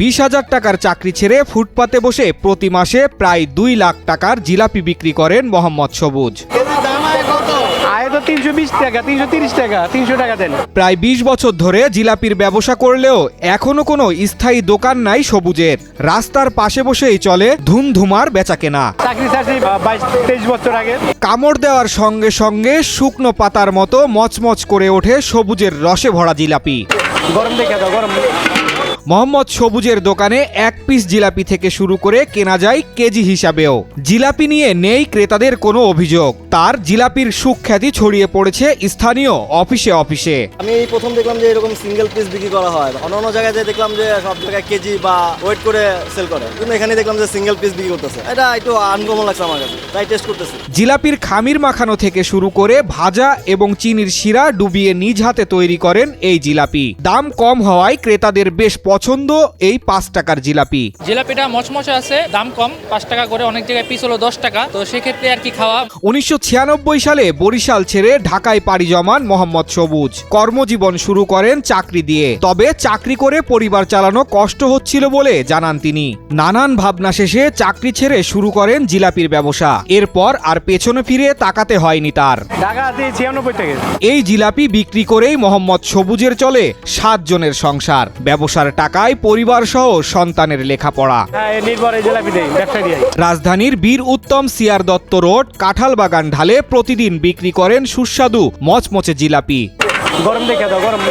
বিশ হাজার টাকার চাকরি ছেড়ে ফুটপাতে বসে প্রতি মাসে প্রায় দুই লাখ টাকার জিলাপি বিক্রি করেন মোহাম্মদ সবুজ। তিনশো বিশ টাকা তিনশো তিরিশ টাকা তিনশো টাকা দেন। প্রায় ২০ বছর ধরে জিলাপির ব্যবসা করলেও এখনও কোনো স্থায়ী দোকান নাই সবুজের। রাস্তার পাশে বসেই চলে ধুমধুমার বছর আগে। কামড় দেওয়ার সঙ্গে সঙ্গে শুকনো পাতার মতো মচমচ করে ওঠে সবুজের রসে ভরা জিলাপি। গরম দেখে গরম। মোহাম্মদ সবুজের দোকানে এক পিস জিলাপি থেকে শুরু করে কেনা যায় কেজি হিসাবেও। জিলাপি নিয়ে নেই ক্রেতাদের কোনো অভিযোগ। তার জিলাপির সুখ্যাতি ছড়িয়ে পড়েছে স্থানীয় অফিসে অফিসে। আমি এই প্রথম দেখলাম যে এরকম সিঙ্গেল পিস বিক্রি করা হয়। অন্য অন্য জায়গায় দেখলাম যে সব জায়গায় কেজি বা ওয়েট করে সেল করে। কিন্তু এখানে দেখলাম যে সিঙ্গেল পিস বিক্রি করতেছে। এটা একটু আনকমন লাগছে আমার কাছে। তাই টেস্ট করতেছি। জিলাপির খামির মাখানো থেকে শুরু করে ভাজা এবং চিনির শিরা ডুবিয়ে নিজ হাতে তৈরি করেন এই জিলাপি। দাম কম হওয়ায় ক্রেতাদের বেশ পছন্দ এই পাঁচ টাকার জিলাপি। জিলাপিটা মচমচে আছে দাম কম পাঁচ টাকা করে অনেক জায়গায় পিস হলো দশ টাকা। তো সেক্ষেত্রে আর কি খাওয়া? উনিশশো ছিয়ানব্বই সালে বরিশাল ছেড়ে ঢাকায় পাড়ি জমান মোহাম্মদ সবুজ। কর্মজীবন শুরু করেন চাকরি দিয়ে। তবে চাকরি করে পরিবার চালানো কষ্ট হচ্ছিল বলে জানান তিনি। নানান ভাবনা শেষে চাকরি ছেড়ে শুরু করেন জিলাপির ব্যবসা। এরপর আর পেছনে ফিরে তাকাতে হয়নি তার। এই জিলাপি বিক্রি করেই মোহাম্মদ সবুজের চলে সাতজনের সংসার। ব্যবসার টাকায় পরিবার সহ সন্তানের লেখাপড়া। হ্যাঁ রাজধানীর Bir Uttam C R Dutta road Kathalbagan ঢালে প্রতিদিন বিক্রি করেন সুস্বাদু মচমচে জিলাপি। গরম দেখে দাও গরম।